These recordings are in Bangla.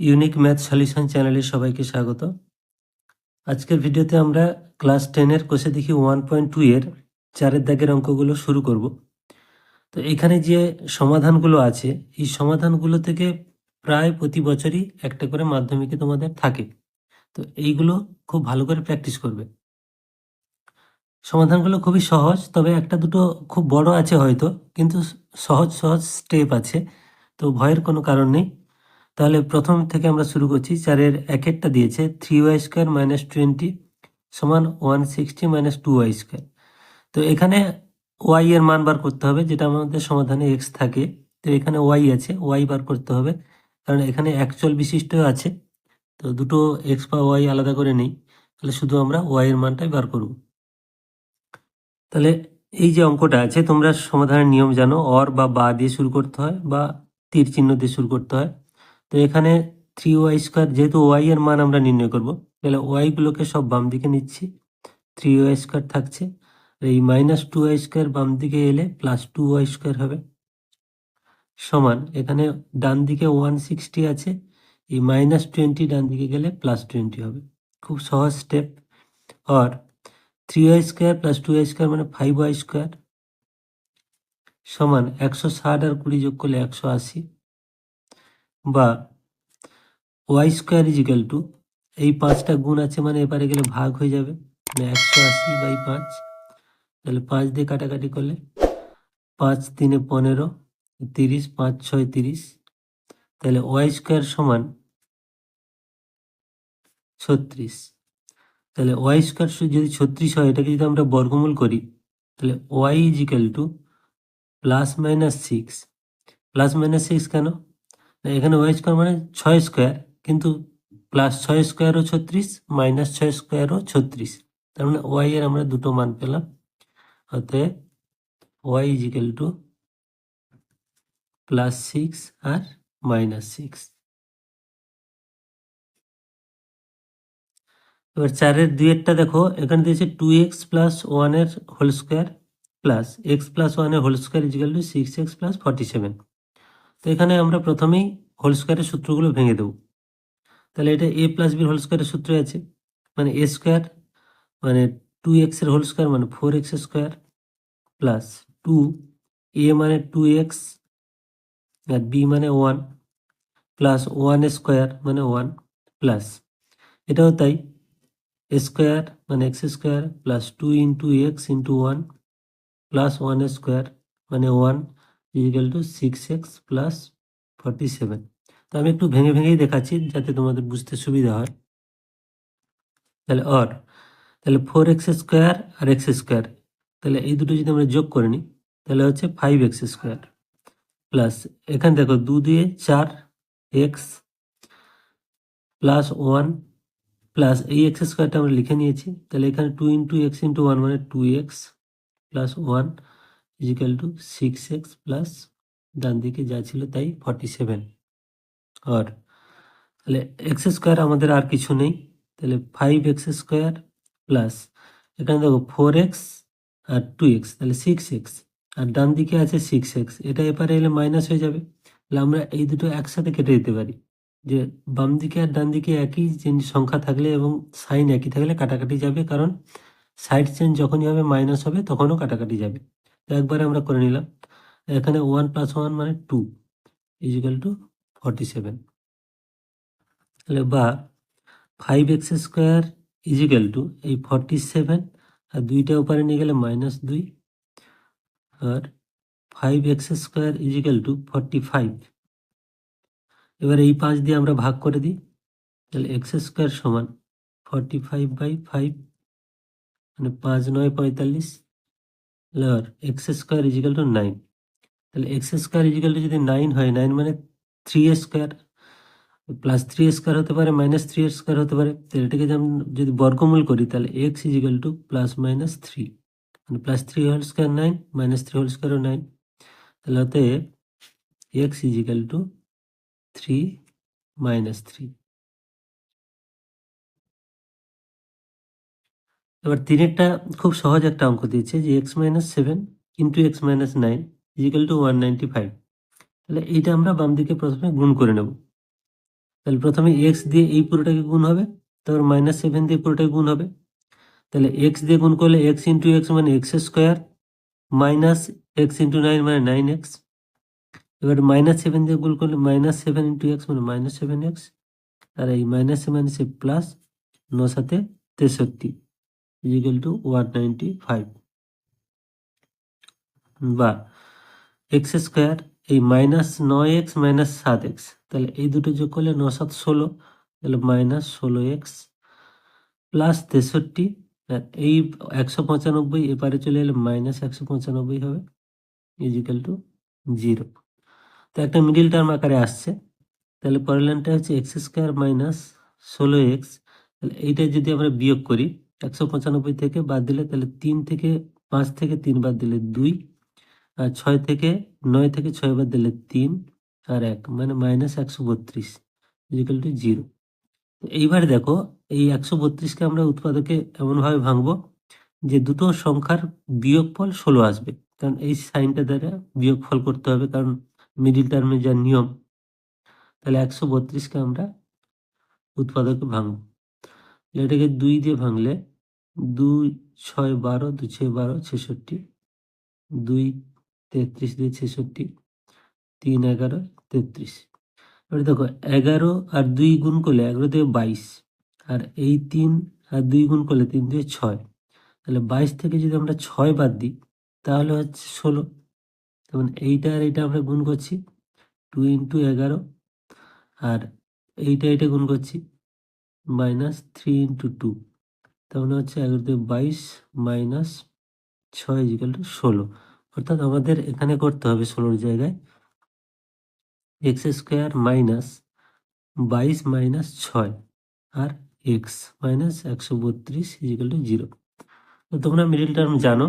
ইউনিক ম্যাথ সলিউশন চ্যানেলে সবাইকে স্বাগত। আজকের ভিডিওতে আমরা ক্লাস টেনের কোষে দেখি ওয়ান পয়েন্ট টু এর চারের দাগের অঙ্কগুলো শুরু করব। তো এখানে যে সমাধানগুলো আছে, এই সমাধানগুলো থেকে প্রায় প্রতি বছরই একটা করে মাধ্যমিকে তোমাদের থাকে। তো এইগুলো খুব ভালো করে প্র্যাকটিস করবে। সমাধানগুলো খুবই সহজ, তবে একটা দুটো খুব বড় আছে হয়তো, কিন্তু সহজ সহজ স্টেপ আছে। তো ভয়ের কোনো কারণ নেই। তাহলে প্রথম থেকে আমরা শুরু করছি। চারের একেরটা দিয়েছে। Three Y square minus twenty সমান one sixty minus two Y square তো এখানে ওয়াই এর মান বার করতে হবে, যেটা আমাদের সমাধানে এক্স থাকে। তো এখানে ওয়াই আছে ওয়াই বার করতে হবে। কারণ এখানে অ্যাকচুয়াল বিশিষ্ট আছে। তো দুটো এক্স বা ওয়াই আলাদা করে নেই। তাহলে শুধু আমরা ওয়াই এর মানটাই বার করব। তাহলে এই যে অঙ্কটা আছে, তোমরা সমাধানের নিয়ম জানো। অর বা বা দিয়ে শুরু করতে হয় বা তীর চিহ্ন দিয়ে শুরু করতে হয়। তো এখানে থ্রি ওয়াই স্কোয়ার যেহেতু ওয়াই এর মান আমরা নির্ণয় করব, তাহলে ওয়াই গুলোকে সব বাম দিকে নিচ্ছি থ্রি ওয়াই স্কোয়ার থাকছে এই মাইনাস টু ওয়াই স্কোয়ার বাম দিকে এলে প্লাস টু ওয়াই স্কোয়ার হবে। সমান, এখানে ডান দিকে ওয়ান সিক্সটি আছে, এই মাইনাস টোয়েন্টি ডান দিকে গেলে প্লাস টোয়েন্টি হবে। খুব সহজ স্টেপ আর three y square plus two y square মানে ফাইভ ওয়াই স্কোয়ার সমান, একশো ষাট আর কুড়ি যোগ করলে একশো আশি। বা ওয়াই স্কোয়ার ইজিক্যাল টু এই পাঁচটা গুণ আছে মানে এপারে গেলে ভাগ হয়ে যাবে। মানে একশো আশি বাই পাঁচ। তাহলে পাঁচ দিয়ে কাটাকাটি করলে পাঁচ তিনে পনেরো, তিরিশ, পাঁচ ছয় তিরিশ। তাহলে ওয়াই স্কোয়ার সমান ছত্রিশ। তাহলে ওয়াই স্কোয়ার যদি ছত্রিশ হয়, এটাকে যদি আমরা বর্গমূল করি, তাহলে y is equal to plus minus six plus minus six কেন? এখানে ওয়াই স্কোয়ার মানে ছয় স্কোয়ার কিন্তু প্লাস ছয় স্কোয়ারও ছত্রিশ মাইনাস ছয় স্কোয়ারও ছত্রিশ। তার মানে ওয়াই এর আমরা দুটো মান পেলাম। অতএব y is equal to plus six R minus six এবার চারের দুইয়েরটা দেখো, এখানে দিয়েছে টু এক্স প্লাস ওয়ানের whole square plus x plus ওয়ানের whole square is equal to six x plus forty seven তো এখানে আমরা প্রথমেই হোল স্কোয়ারের সূত্রগুলো ভেঙে দেবো। তাহলে এটা এ প্লাস বির হোল স্কোয়ারের সূত্র আছে। মানে এ স্কোয়ার মানে টু এক্সের হোল স্কোয়ার মানে four x square plus two a মানে টু এক্স আর বি মানে ওয়ান প্লাস ওয়ান স্কোয়ার মানে ওয়ান প্লাস এটাও তাই স্কোয়ার মানে x square plus two into x into one plus one square মানে one is equal to six x plus forty seven তো আমি একটু ভেঙে ভেঙেই দেখাচ্ছি যাতে তোমাদের বুঝতে সুবিধা হয়। তাহলে অর তাহলে ফোর এক্স স্কোয়ার আর এক্স স্কোয়ার তাহলে এই দুটো যদি আমরা যোগ করে নিই, তাহলে হচ্ছে ফাইভ এক্স স্কোয়ার প্লাস এখানে দেখো দু দিয়ে চার এক্স প্লাস ওয়ান প্লাস এই এক্স স্কোয়ারটা আমরা লিখে নিয়েছি। তাহলে এখানে two into x into one মানে two x plus one is equal to six x plus ডান দিকে যা ছিল তাই ফর্টি সেভেন আর তাহলে এক্স স্কোয়ার আমাদের আর কিছু নেই। তাহলে ফাইভ এক্স স্কোয়ার প্লাস এখানে দেখো ফোর এক্স আর টু এক্স তাহলে সিক্স এক্স আর ডান দিকে আছে সিক্স এক্স এটা এপারে এলে মাইনাস হয়ে যাবে। তাহলে আমরা এই দুটো একসাথে কেটে দিতে পারি। যে বাম দিকে আর ডান দিকে একই জিনিস সংখ্যা থাকলে এবং সাইন একই থাকলে কাটাকাটি যাবে, কারণ সাইড চেঞ্জ যখনই হবে মাইনাস হবে, তখনও কাটাকাটি যাবে। একবারে আমরা করে নিলাম। এখানে ওয়ান প্লাস ওয়ান মানে two is equal to forty seven তাহলে বা five x square is equal to এই ফর্টি সেভেন আর দুইটা উপরে নিয়ে গেলে মাইনাস দুই। আর five x square is equal to forty five এবার এই পাঁচ দিয়ে আমরা ভাগ করে দিই। তাহলে এক্স স্কোয়ার সমান ফর্টি ফাইভ বাই ফাইভ মানে পাঁচ নয় পঁয়তাল্লিশ। আর x square is equal to nine তাহলে x square is equal to যদি নাইন হয় নাইন মানে three square plus three square হতে পারে মাইনাস থ্রি স্কোয়ার হতে পারে। তো এটাকে যদি বর্গমূল করি, তাহলে x is equal to plus minus three মানে plus three whole square nine minus three whole স্কোয়ারও nine তাহলে অতএব x is equal to three minus three এবার তিনেরটা খুব সহজ একটা অঙ্ক দিয়েছে যে x minus seven into x minus nine is equal to one ninety five তাহলে এইটা আমরা বাম দিকে প্রথমে গুণ করে নেব। তাহলে প্রথমে এক্স দিয়ে এই পুরোটাকে গুণ হবে, তারপর মাইনাস সেভেন দিয়ে পুরোটাকে গুণ হবে। তাহলে এক্স দিয়ে গুণ করলে এক্স ইন্টু এক্স মানে x square minus x into nine মানে নাইন এক্স এবার মাইনাস সেভেন দিয়ে গুণ করলে মাইনাস সেভেন ইন্টু এক্স মানে মাইনাস সেভেন এক্স আর এই মাইনাস সেভেন সে প্লাস ন সাথে তেষট্টি। Is equal to one ninety five বা এক্স স্কোয়ার এই মাইনাস নয় এক্স মাইনাস সাত এক্স তাহলে এই দুটো যোগ করলে ন সাত ষোলো, তাহলে মাইনাস ষোলো এক্স প্লাস তেষট্টি এই একশো পঁচানব্বই এপারে চলে এলে মাইনাস একশো পঁচানব্বই হবে ইজিক্যাল টু জিরো তো একটা মিডিল টার্ম আকারে আসছে, তাহলে পরের লাইনটা হচ্ছে এক্স স্কোয়ার মাইনাস ষোলো এক্স তাহলে এইটা যদি আমরা বিয়োগ করি একশো পঁচানব্বই থেকে বাদ দিলে তাহলে তিন থেকে পাঁচ থেকে তিন বাদ দিলে দুই, আর ছয় থেকে নয় থেকে ছয় বাদ দিলে তিন আর এক মানে মাইনাস একশো বত্রিশ ইজিক্যাল এইবার দেখো, এই একশো বত্রিশকে আমরা উৎপাদকে এমনভাবে ভাঙবো যে দুটো সংখ্যার বিয়োগফল ষোলো আসবে। কারণ এই সাইনটা দ্বারা বিয়োগফল করতে হবে, কারণ মিডিল টার্মে যা নিয়ম, তাহলে একশো বত্রিশকে আমরা উৎপাদকে ভাঙবো। এটাকে দুই দিয়ে ভাঙলে দুই ছয় বারো দু ছয় বারো, ছেষট্টি। দুই তেত্রিশ দিয়ে ছেষট্টি, তিন এগারো, তেত্রিশ। এবার দেখো, এগারো আর দুই গুণ করলে, এগারো দিয়ে বাইশ। আর এই তিন আর দুই গুণ করলে তিন দিয়ে ছয়। তাহলে বাইশ থেকে যদি আমরা ছয় বাদ দিই, তাহলে হচ্ছে ষোলো। যেমন এইটা আর এইটা আমরা গুণ করছি, টু ইন্টু এগারো। আর এইটা এইটা গুণ করছি মাইনাস থ্রি ইন্টু টু মানে হচ্ছে এগারোতে বাইশ মাইনাস ছয় ইজিক্যাল টু ষোলো। অর্থাৎ আমাদের এখানে করতে হবে ষোলোর জায়গায় এক্স স্কোয়ার মাইনাস বাইশ মাইনাস ছয় আর এক্স মাইনাস একশো বত্রিশ ইজিক্যাল টু জিরো তো তোমরা মিডিল টার্ম জানো,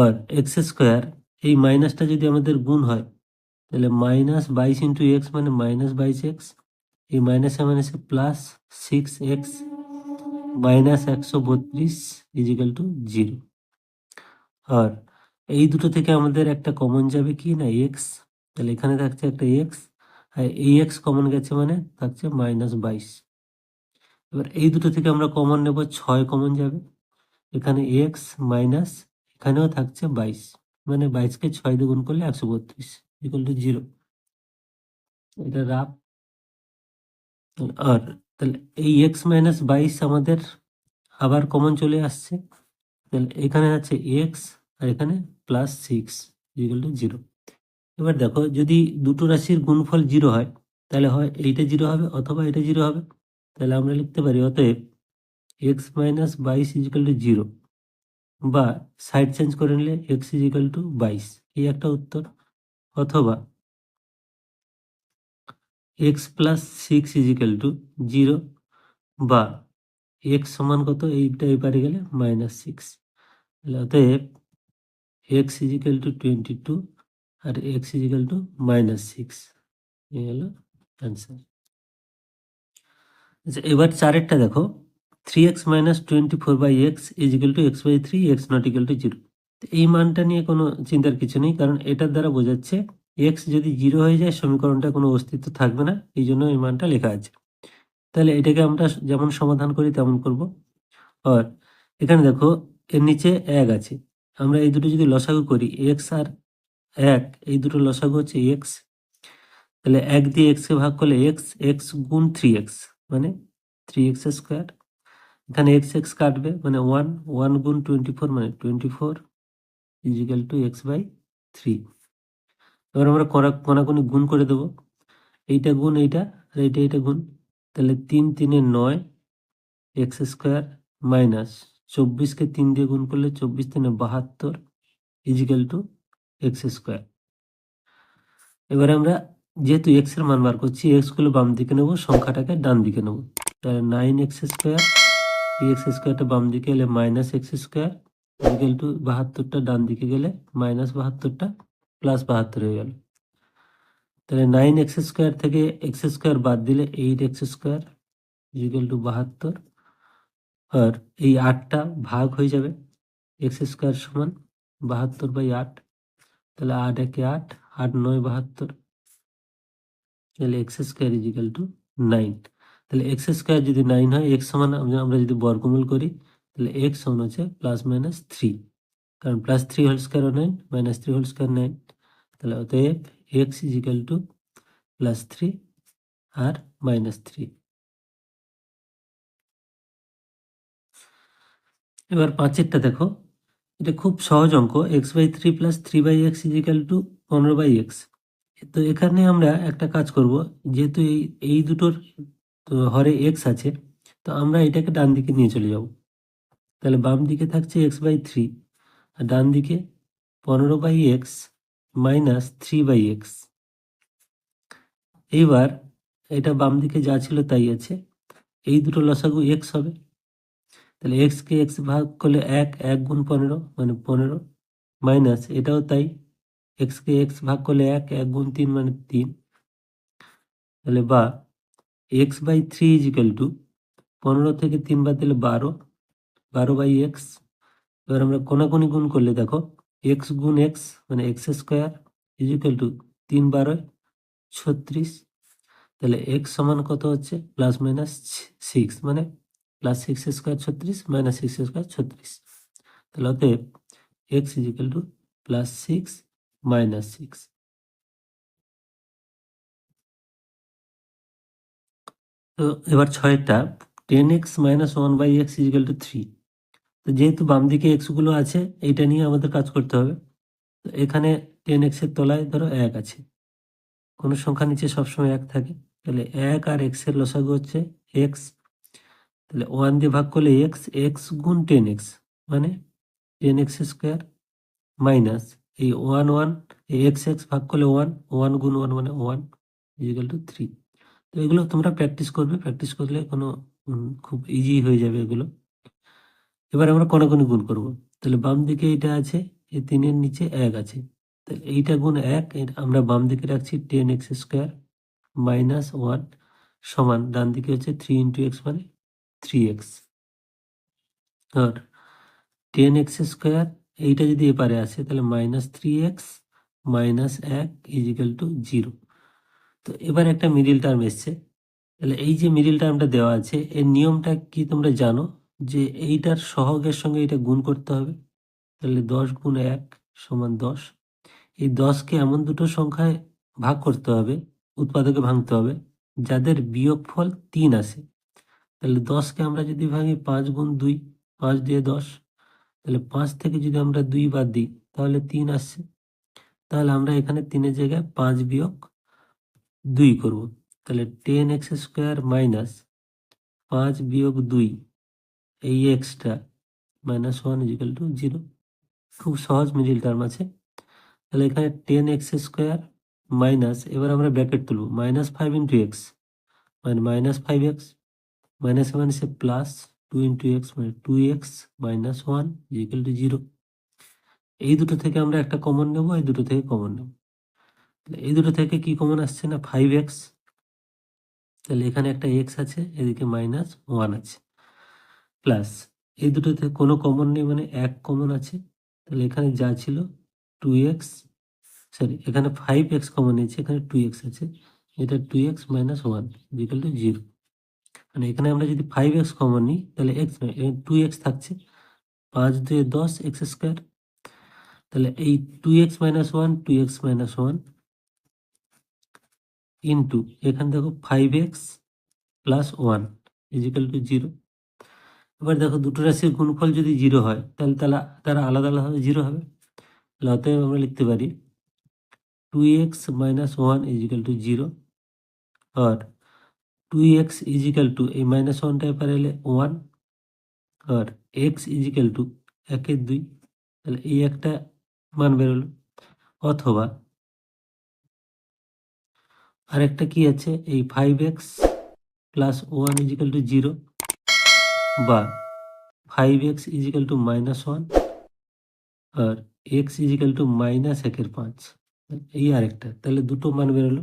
আর এক্স স্কোয়ার এই মাইনাসটা যদি আমাদের গুণ হয়, তাহলে মাইনাস বাইশ ইন্টু এক্স মানে মাইনাস বাইশ এক্স এই মাইনাসে মাইনাসে প্লাস সিক্স এক্স মাইনাস একশো বত্রিশ ইজিক্যাল টু জিরো আর এই দুটো থেকে আমাদের একটা কমন যাবে কি না? এক্স তাহলে এখানে থাকছে একটা এক্স আর এই এক্স কমন গেছে মানে থাকছে মাইনাস বাইশ। এবার এই দুটো থেকে আমরা কমন নেব, ছয় কমন যাবে। এখানে এক্স মাইনাস এখানেও থাকছে বাইশ। মানে বাইশকে ছয় দিয়ে গুণ করলে একশো বত্রিশ ইকুয়াল টু জিরো এটা রাফ আর, তাহলে এই এক্স মাইনাস বাইশ আমাদের আবার কমন চলে আসছে। তাহলে এখানে আছে এক্স আর এখানে plus six equal to zero এবার দেখো, যদি দুটো রাশির গুণফল জিরো হয়, তাহলে হয় এইটা জিরো হবে অথবা এটা জিরো হবে। তাহলে আমরা লিখতে পারি অতএব এক্স মাইনাস বাইশ ইজিক্যাল টু জিরো বা সাইড চেঞ্জ করে নিলে এক্স ইজিক্যাল টু বাইশ এই একটা উত্তর। অথবা x plus six is equal to zero বা এক্স সমান কত? এইটা এবারে গেলে মাইনাস সিক্স অতএব x is equal to twenty two R x is equal to minus six এই হলো অ্যান্সার আচ্ছা এবার চারেরটা দেখো। Three x minus twenty four by x is equal to x by three x not equal to zero এই মানটা নিয়ে কোনো চিন্তার কিছু নেই, কারণ এটার দ্বারা বোঝাচ্ছে এক্স যদি জিরো হয়ে যায় সমীকরণটা কোনো অস্তিত্ব থাকবে না। এই জন্য এই মানটা লেখা আছে। তাহলে এটাকে আমরা যেমন সমাধান করি, তেমন করব। আর এখানে দেখো, এর নিচে এক আছে। আমরা এই দুটো যদি লসাগু করি এক্স আর এক, এই দুটো লসাগু হচ্ছে এক্স তাহলে এক দিয়ে এক্সকে ভাগ করলে এক্স এক্স গুণ থ্রি এক্স মানে থ্রি এক্স স্কোয়ার এখানে এক্স এক্স কাটবে মানে ওয়ান ওয়ান গুণ টোয়েন্টি ফোর মানে twenty four is equal to x by three এবার আমরা করা, কোনাকুনি গুণ করে দেবো। এইটা গুণ এইটা, আর এইটা এইটা গুণ। তাহলে তিন তিনে নয়, এক্স স্কোয়ার মাইনাস চব্বিশকে তিন দিয়ে গুণ করলে চব্বিশ তিনে বাহাত্তর ইজিক্যাল টু এক্স স্কোয়ার। এবার আমরা যেহেতু এক্সের মান বার করছি, এক্সগুলো বাম দিকে নেব, সংখ্যাটাকে ডান দিকে নেব। তাহলে নাইন এক্স স্কোয়ার এক্স স্কোয়ারটা বাম দিকে এলে minus x square is equal two বাহাত্তরটা ডান দিকে গেলে মাইনাস বাহাত্তরটা প্লাস বাহাত্তর হয়ে গেল। তাহলে নাইন এক্স স্কোয়ার থেকে এক্স স্কোয়ার বাদ দিলে eight x square is equal to বাহাত্তর। আর এই আটটা ভাগ হয়ে যাবে এক্স স্কোয়ার সমান বাহাত্তর বাই আট। তাহলে আট একে আট আট নয় বাহাত্তর। তাহলে x square is equal to nine তাহলে এক্স স্কোয়ার যদি নাইন হয় এক্স সমান আমরা যদি বর্গমূল করি, তাহলে এক্স সমান হচ্ছে প্লাস মাইনাস থ্রি কারণ plus three whole square nine minus three whole square nine তাহলে অতএব x is equal to plus three R minus three এবার পাঁচেরটা দেখো, এটা খুব সহজ অঙ্ক x by three plus three by x is equal to পনেরো বাই এক্স তো এখানে আমরা একটা কাজ করব, যেহেতু এই এই দুটোর হরে এক্স আছে, তো আমরা এটাকে ডান দিকে নিয়ে চলে যাব। তাহলে বাম দিকে থাকছে এক্স বাই থ্রি আর ডান দিকে পনেরো by x minus three by x এইবার এটা বাম দিকে যা ছিল তাই আছে। এই দুটো লসাগু এক্স হবে। তাহলে এক্স কে এক্স ভাগ করলে এক এক গুণ পনেরো মানে পনেরো মাইনাস এটাও তাই। এক্স কে এক্স ভাগ করলে এক এক গুণ তিন মানে তিন। তাহলে বা x by three is equal to পনেরো থেকে তিন বাদ দিলে বারো বারো বাই এক্স এবার আমরা কোনাকুনি গুণ করলে দেখো এক্স গুণ এক্স মানে এক্স স্কোয়ার ইজিক্যাল টু তিন বারোয় ছত্রিশ, তাহলে এক্স সমান কত হচ্ছে? প্লাস মাইনাস সিক্স মানে প্লাস সিক্স স্কোয়ার ছত্রিশ মাইনাস সিক্স স্কোয়ার ছত্রিশ। তাহলে অতএব x is equal to plus six minus six তো এবার ছয়টা ten x minus one by x is equal to three তো যেহেতু বাম দিকে এক্সগুলো আছে, এইটা নিয়ে আমাদের কাজ করতে হবে। তো এখানে টেন এক্সের তলায় ধরো এক আছে। কোনো সংখ্যা নিচে সবসময় এক থাকে। তাহলে এক আর এক্সের লসাগু হচ্ছে এক্স তাহলে ওয়ান দিয়ে ভাগ করলে এক্স এক্স গুণ টেন এক্স মানে টেন এক্স স্কোয়ার মাইনাস এই ওয়ান ওয়ান এক্স এক্স ভাগ করলে ওয়ান ওয়ান গুণ ওয়ান মানে one is equal to three তো এগুলো তোমরা প্র্যাকটিস করবে। প্র্যাকটিস করলে কোনো খুব ইজি হয়ে যাবে এগুলো। এবার আমরা কোনাকুনি গুণ করব। তাহলে বাম দিকে এটা আছে, এই তিনের নিচে এক আছে। তাহলে এইটা গুণ এক আমরা বাম দিকে রাখছি ten x square minus one সমান, ডান দিকে হচ্ছে থ্রি ইন্টু এক্স মানে থ্রি এক্স। আর টেন এক্স স্কোয়ার, এইটা যদি এপারে আসে তাহলে মাইনাস থ্রি এক্স মাইনাস এক ইজিক্যাল টু জিরো। তো এবার একটা মিডিল টার্ম এসছে। তাহলে এই যে মিডিল টার্মটা দেওয়া আছে, এর নিয়মটা কি তোমরা জানো? যে এইটার সহগের সঙ্গে এটা গুণ করতে হবে, তাহলে দশ গুণ এক সমান দশ। এই দশকে এমন দুটো সংখ্যায় ভাগ করতে হবে, উৎপাদকে ভাঙতে হবে, যাদের বিয়োগফল তিন আসে তাহলে দশকে আমরা যদি ভাঙি পাঁচ গুণ দুই, পাঁচ দিয়ে দশ, তাহলে পাঁচ থেকে যদি আমরা দুই বাদ দিই, তাহলে তিন আসছে। তাহলে আমরা এখানে তিনের জায়গায় পাঁচ বিয়োগ দুই করব। তাহলে টেন এক্স স্কোয়ার মাইনাস পাঁচ বিয়োগ দুই এই extra minus one is equal to zero খুব সহজ মিডিল টার্ম আছে। তাহলে এখানে টেন এক্স স্কোয়ার মাইনাস এবার আমরা ব্র্যাকেট তুলব। মাইনাস ফাইভ ইন্টু এক্স মানে minus five x minus one মাইনাসে প্লাস টু ইন্টু এক্স মানে two x minus one is equal to zero এই দুটো থেকে আমরা একটা কমন নেব, এই দুটো থেকে কমন নেব। এই দুটো থেকে কি কমন আসছে না? ফাইভ এক্স তাহলে এখানে একটা এক্স আছে, এদিকে মাইনাস ওয়ান আছে। প্লাস এই দুটোতে কোনো কমন নেই মানে এক কমন আছে। তাহলে এখানে যা ছিল টু এক্স সরি এখানে ফাইভ এক্স কমন নিয়েছে, এখানে টু এক্স আছে। এটা two x minus one equal to zero মানে এখানে আমরা যদি ফাইভ এক্স কমন নিই, তাহলে এক্স টু এক্স থাকছে। পাঁচ দুয়ে দশ এক্স স্কোয়ার তাহলে এই two x minus one two x minus one into এখানে দেখো five x plus one is equal to zero এবার দেখো দুটো রাশির গুণফল যদি জিরো হয়, তাহলে তারা তারা আলাদা আলাদা জিরো হবে। তাহলে অতএব আমরা লিখতে পারি two x minus one is equal to zero R two x is equal to এই মাইনাস ওয়ানটা এবার এলে ওয়ান আর এক্স ইজিক্যাল টু একের দুই। তাহলে এই একটা মান বেরোলো। অথবা আরেকটা কি আছে? এই five x plus one is equal to zero বা five x is equal to minus one R x is equal to minus একের পাঁচ। এই আরেকটা, তাহলে দুটো মান বেরোলো।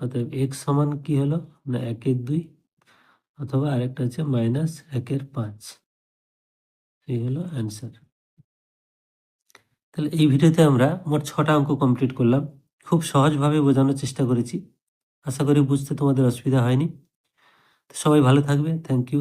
অতএব এক্স সমান কি হলো? না, একের দুই অথবা আরেকটা হচ্ছে মাইনাস একের পাঁচ। এই হলো অ্যান্সার তাহলে এই ভিডিওতে আমরা মোট ছটা অঙ্ক কমপ্লিট করলাম। খুব সহজভাবে বোঝানোর চেষ্টা করেছি। আশা করি বুঝতে তোমাদের অসুবিধা হয়নি। সবাই ভালো থাকবে। Thank you